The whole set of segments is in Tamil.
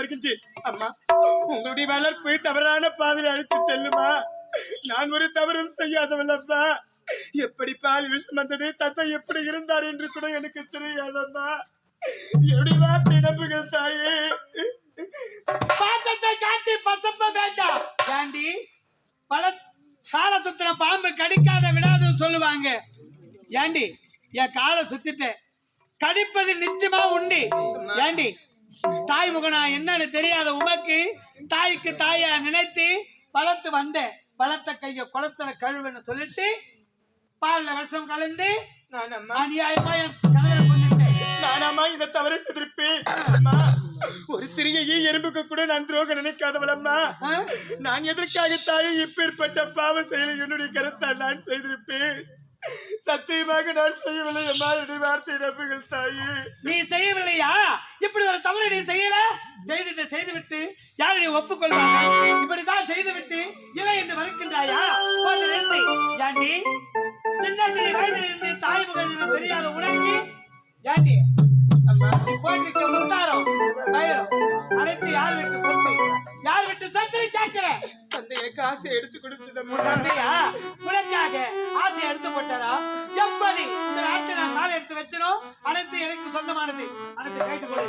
வருகின்றேன். அம்மா உங்களுடைய வளர்ப்பு தவறான பாதையில் அழைத்து செல்லுமா? நான் ஒரு தவறும் செய்யாதவள் அம்மா எப்படி பால் விஷம் வந்தது தந்தை எப்படி இருந்தார் என்று கூட எனக்கு தெரியாதம்மா. என்னுடைய வார்த்தை நம்புகள் தாயே. பாசத்தை காட்டி பசப்ப வேண்டாம். ஏண்டி? பல காலை சுத்தின பாம்பு கடிக்காத விடாதுன்னு சொல்லுவாங்க. ஏண்டி? என் காலை சுத்திட்டேன். கடிப்பது நிச்சயமா உண்டு. ஏண்டி? தாய் முகனா என்னன்னு தெரியாத உமக்கு தாய்க்கு தாயா நினைத்து வளர்த்து வந்தேன். வளர்த்த கைய குளத்துல கழுவுன்னு சொல்லிட்டு பால்ல விஷம் கலந்து அநியாயமா என் கணவரை கொண்டுட்டேன் நானாமா இதை தவறு செய்திருப்பேன். அம்மா ஒரு சிறிய எறும்புக்கு கூட நான் துரோகம் நினைக்காதவள் அம்மா நான் எதற்காக தாயை இப்பேற்பட்ட பாவ செயலை என்னுடைய கருத்தால் நான் செய்திருப்பேன்? சத்தியமாக நான் செய்யவில்லை அம்மா என்னை வார்த்தை நம்புகள் தாயே. நீ செய்யவில்லையா? இப்படி ஒரு தவறு நீ செய்யல? செய்து செய்து விட்டு யார் நீ ஒப்புக்கொள்வாங்க? இப்படிதான் செய்து விட்டு இல்லை என்று மறுக்கின்றாயா? போது நிறுத்து. ஏண்டி? சின்ன வயதில் இருந்து தாய் மகன் தெரியாத உனக்கு ஏண்டி? போயிட்டு முத்தாரம் அனைத்து யார் விட்டு சொத்து யார் விட்டு சொத்து கேட்கிற? தந்தை எனக்கு ஆசை எடுத்து கொடுத்ததம்மா தந்தையா உனக்காக ஆசை எடுத்து போட்டாரா? எப்படி இந்த நாட்டை நான் காலை எடுத்து வச்சனோ அனைத்து எனக்கு சொந்தமானது. அனைத்து கைது கொடு.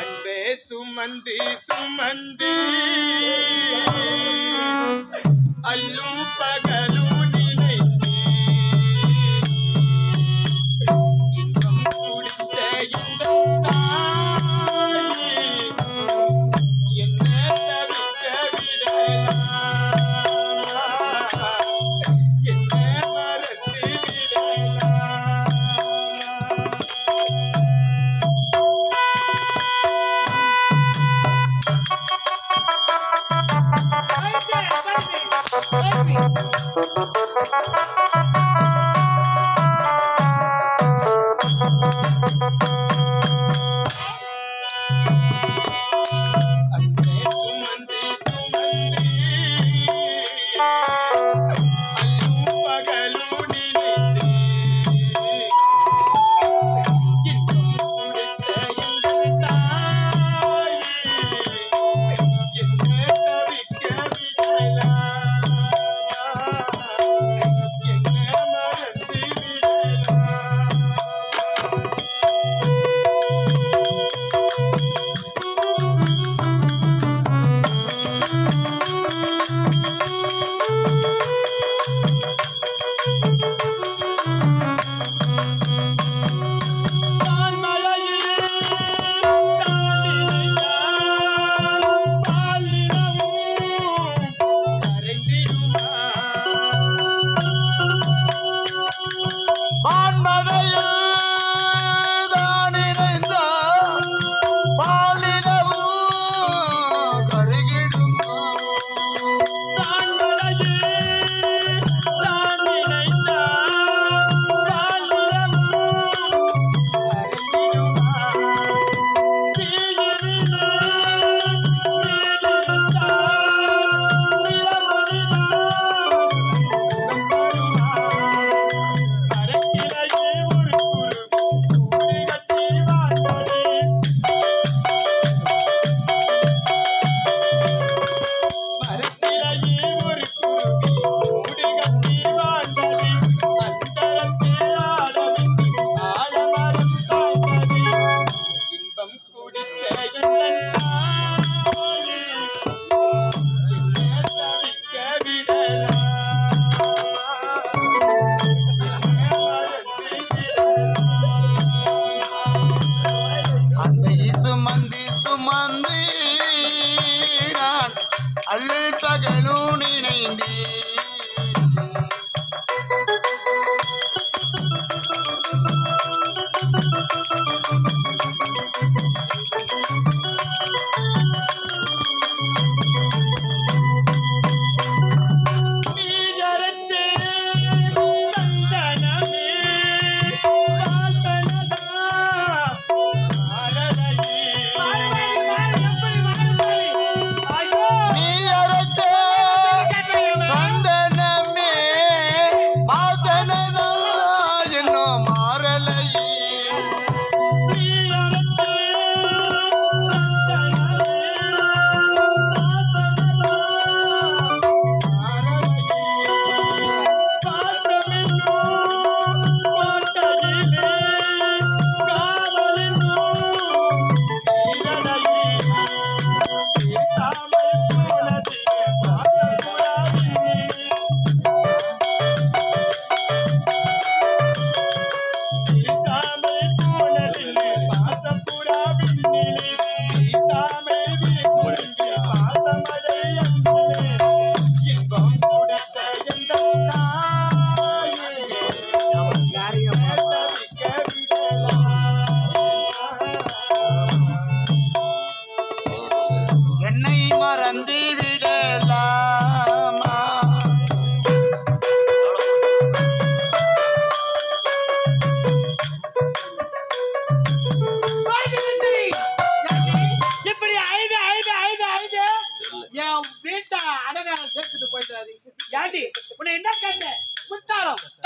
அன்பே சுமந்தி சுமந்தி.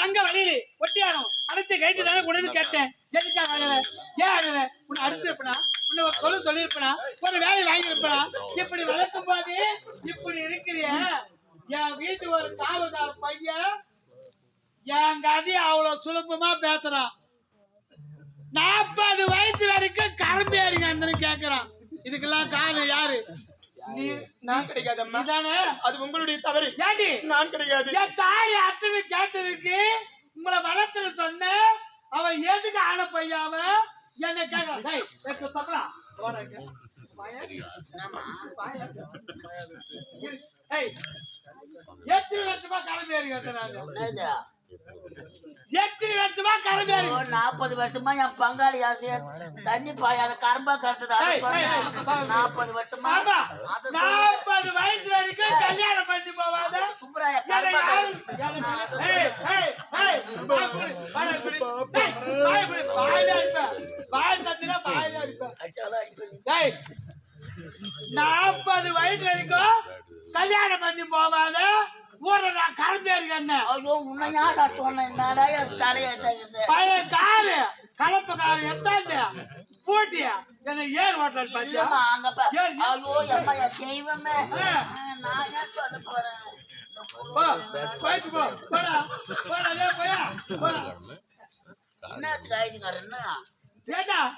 தங்க வழியிலே ஒட்டியாரம் அடுத்து கைட்டு தானே உடனே கேட்டேன். எதுக்காக வேலை ஏன் அழல உன்னை அடுத்து இருப்பனா உன்னை ஒரு சொல்ல சொல்லியிருப்பனா? ஒரு வேலை வாங்கி இருப்பனா இப்படி வளர்க்கும் போது இப்படி இருக்கிறிய. என் வீட்டு ஒரு காவல்தார் பையன் என் கதி அவ்வளவு சுலபமா பேசுறான். நாற்பது வயசு வரைக்கும் கரம்பு ஏறிங்க அந்த கேக்குறான். இதுக்கெல்லாம் காரணம் யாரு? நான் கிடைக்காதம்மா. நீதானே அது உங்களுடைய தவறு. ஏண்டி? நான் கிடையாது என் தாய் அத்தனை கேட்டதுக்கு உங்களை வளர்த்துல சொன்ன அவன் எதுக்கு ஆன பையாம என்ன எனக்கு தப்பலா. இரு. ஏய், எத்தனை வருஷமா கிளம்பி என்னது? எத்தனை வருஷமா ஓ, நாற்பது வருஷமா என் பங்காளி அது தண்ணி பாயாத கரும்பா கட்டுது அது ஏய், ஏய், ஏய், சொன்னேன். நாற்பது வருஷமா நாற்பது வயசு வரைக்கும் கல்யாணம் பண்ணி போவாத. கரும்பா நாற்பது வயசு வரைக்கும் கல்யாணம் பண்ணி போவாத. ஊரை நான் கலந்து இருக்கேன் ஐயோ உன்னை யாரா சொன்னேன்? என்னடா என் தலையை தகுது பழைய காரு கலப்பு காரு எத்தாண்டு? பூட்டிய? என்னை ஏர் ஹோட்டல் பாத்தியா? இல்லம்மா அங்க பா. ஏன்? ஐயோ தெய்வமே. நான் சொல்ல போறேன்? போயிட்டு போ. போடா போடா போயா என்னத்துக்கு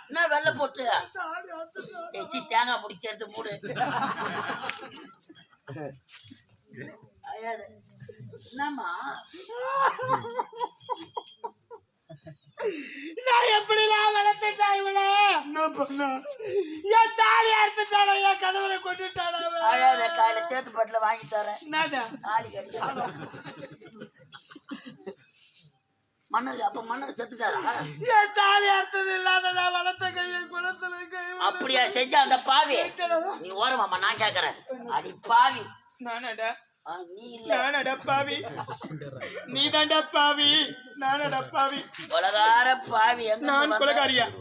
என்ன வெள்ளை போட்டு? எச்சி தேங்காய் பிடிக்கிறது மூடு. நான் எப்படிலாம் வளர்த்துட்டேன் இவள? என்ன பண்ண? என் தாலி அறுத்துட்டாடா என் கணவரை கொண்டுட்டாடா. அழாத காலையில சேத்து பட்டில வாங்கி தரேன். தாலி கட்டி மன்னர் அப்ப மன்னர் செத்துட்டாரா? என் தாலி அறுத்தது இல்லாத நான் வளர்த்த கையை குளத்துல கை அப்படியா செஞ்ச அந்த பாவி? நீ ஓரமாமா நான் கேக்குறேன். அடி பாவி. நானடா. ஆ, நீ இல்ல. நானடா பாவி நீ நானடா பாவி பாவி நான்? குலகாரியா?